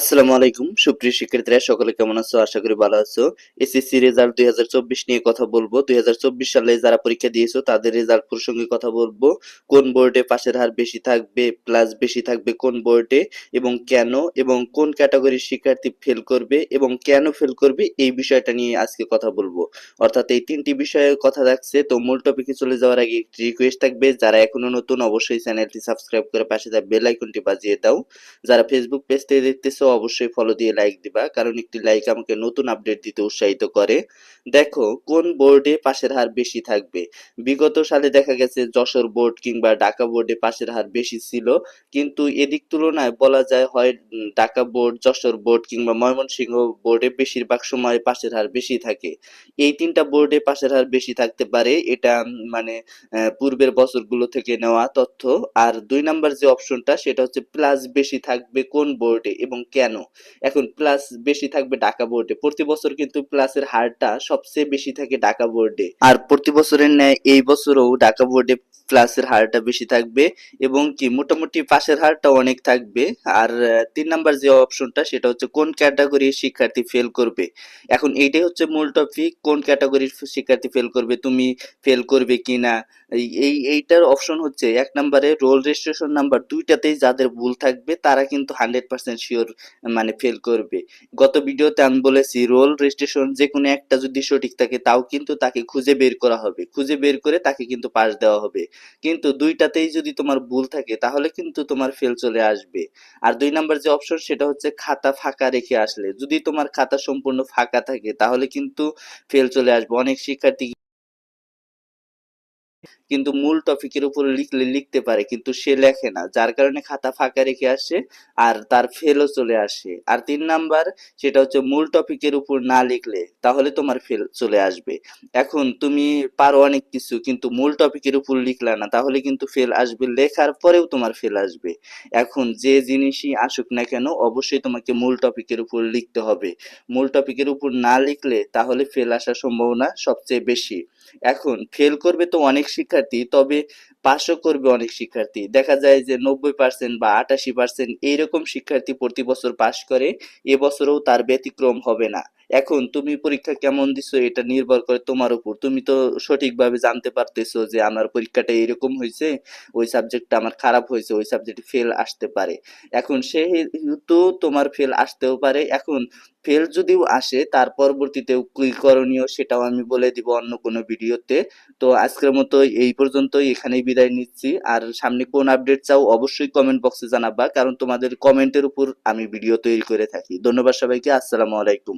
আসসালামু আলাইকুম। সুপ্রিয় শিক্ষার্থীরা, সকলে কেমন আছো? আশা করি ভালো আছো। এসএসসি রেজাল্ট দুই নিয়ে কথা বলব। দুই সালে যারা পরীক্ষা দিয়েছ, তাদের রেজাল্ট প্রসঙ্গে কথা বলব। কোন বোর্ডে পাশের হার বেশি থাকবে, প্লাস বেশি থাকবে কোন বোর্ডে, এবং কেন, এবং কোন ক্যাটাগরির শিক্ষার্থী ফেল করবে, এবং কেন ফেল করবে, এই বিষয়টা নিয়ে আজকে কথা বলব। অর্থাৎ এই তিনটি বিষয়ে কথা থাকছে। তো মূল টপিকে চলে যাওয়ার আগে একটি রিকোয়েস্ট থাকবে। যারা এখনও নতুন, অবশ্যই চ্যানেলটি সাবস্ক্রাইব করে পাশে বেল আইকনটি বাজিয়ে দাও। যারা ফেসবুক পেজ থেকে দেখতেছো অবশ্যই ফলো দিয়ে লাইক দিবা। কারণ একটি লাইক আমাকে নতুন আপডেট দিতে উৎসাহিত করে। দেখো, কোন বোর্ডে পাশের হার বেশি থাকবে? বিগত সালে দেখা গেছে যশোর বোর্ড কিংবা ঢাকা বোর্ডে পাশের হার বেশি ছিল। কিন্তু এদিক তুলনায় বলা যায় হয় ঢাকা বোর্ড যশোর বোর্ড কিংবা ময়মনসিংহ বোর্ডে বেশিরভাগ সময় পাশের হার বেশি থাকে। এই তিনটা বোর্ডে পাশের হার বেশি থাকতে পারে, এটা মানে পূর্বের বছরগুলো থেকে নেওয়া তথ্য। আর দুই নাম্বার যে অপশনটা সেটা হচ্ছে প্লাস বেশি থাকবে কোন বোর্ডে এবং কেন? এখন প্লাস বেশি থাকবে ঢাকা বোর্ডে প্রতি বছর কিন্তু প্লাসের হারটা সবচেয়ে বেশি থাকে ঢাকা বোর্ডে আর প্রতি বছরের ন্যায় এই বছরও ঢাকা বোর্ডে প্লাসের হারটা বেশি থাকবে এবং কি, মোটামুটি পাশের হারটা অনেক থাকবে। আর তিন নাম্বার যে অপশনটা সেটা হচ্ছে কোন ক্যাটাগরির শিক্ষার্থী ফেল করবে। এখন এইটাই হচ্ছে মূল টপিক কোন ক্যাটাগরির শিক্ষার্থী ফেল করবে, তুমি ফেল করবে কিনা? এই এই, এইটার অপশন হচ্ছে এক নম্বরে রোল রেজিস্ট্রেশন নাম্বার দুইটাতেই যাদের ভুল থাকবে, তারা কিন্তু হান্ড্রেড পার্সেন্ট শিওর মানে ফেল করবে। গত ভিডিওতে আমি বলেছি রোল রেজিস্ট্রেশন যে কোনো একটা যদি সঠিক থাকে, তাও কিন্তু তাকে খুঁজে বের করা হবে। খুঁজে বের করে তাকে কিন্তু পাস দেওয়া হবে। কিন্তু দুইটাতেই যদি তোমার ভুল থাকে, তাহলে কিন্তু তোমার ফেল চলে আসবে। আর দুই নাম্বার যে অপশন সেটা হচ্ছে খাতা ফাঁকা রেখে আসলে। যদি তোমার খাতা সম্পূর্ণ ফাঁকা থাকে, তাহলে কিন্তু ফেল চলে আসবে। অনেক শিক্ষার্থী কিন্তু মূল টপিকের উপর লিখলে লিখতে পারে, কিন্তু সে লেখে না। যার কারণে খাতা ফাঁকা রেখে আসে আর তার ফেলও চলে আসে। আর তিন নাম্বার, সেটা হচ্ছে মূল টপিকের উপর না লিখলে তাহলে তোমার ফেল চলে আসবে। এখন তুমি পারো অনেক কিছু, কিন্তু মূল টপিকের উপর লিখলা না, তাহলে কিন্তু ফেল আসবে। লেখার পরেও তোমার ফেল আসবে। এখন যে জিনিসই আসুক না কেন, অবশ্যই তোমাকে মূল টপিকের উপর লিখতে হবে। মূল টপিকের উপর না লিখলে তাহলে ফেল আসার সম্ভাবনা সবচেয়ে বেশি। এখন ফেল করবে তো অনেক শিক্ষার্থী, তবে পাশও করবে অনেক শিক্ষার্থী। দেখা যায় যে নব্বই পার্সেন্ট বা আটাশি পার্সেন্ট এইরকম শিক্ষার্থী প্রতি বছর পাশ করে এবছরও তার ব্যতিক্রম হবে না। এখন তুমি পরীক্ষা কেমন দিছো? এটা নির্ভর করে তোমার উপর। তুমি তো সঠিকভাবে জানতে পারতেছো যে আমার পরীক্ষাটা এরকম হয়েছে, ওই সাবজেক্টটা আমার খারাপ হয়েছে, ওই সাবজেক্টে ফেল আসতে পারে। এখন সেহেতু তোমার ফেল আসতেও পারে। এখন ফেল যদিও আসে, তার পরবর্তীতে কি করণীয় সেটাও আমি বলে দিব অন্য কোনো ভিডিওতে। তো আজকের মতো এই পর্যন্তই, এখানেই বিদায় নিচ্ছি। আর সামনে কোন আপডেট চাও অবশ্যই কমেন্ট বক্সে জানাবা, কারণ তোমাদের কমেন্টের উপর আমি ভিডিও তৈরি করে থাকি। ধন্যবাদ সবাইকে, আসসালামু আলাইকুম।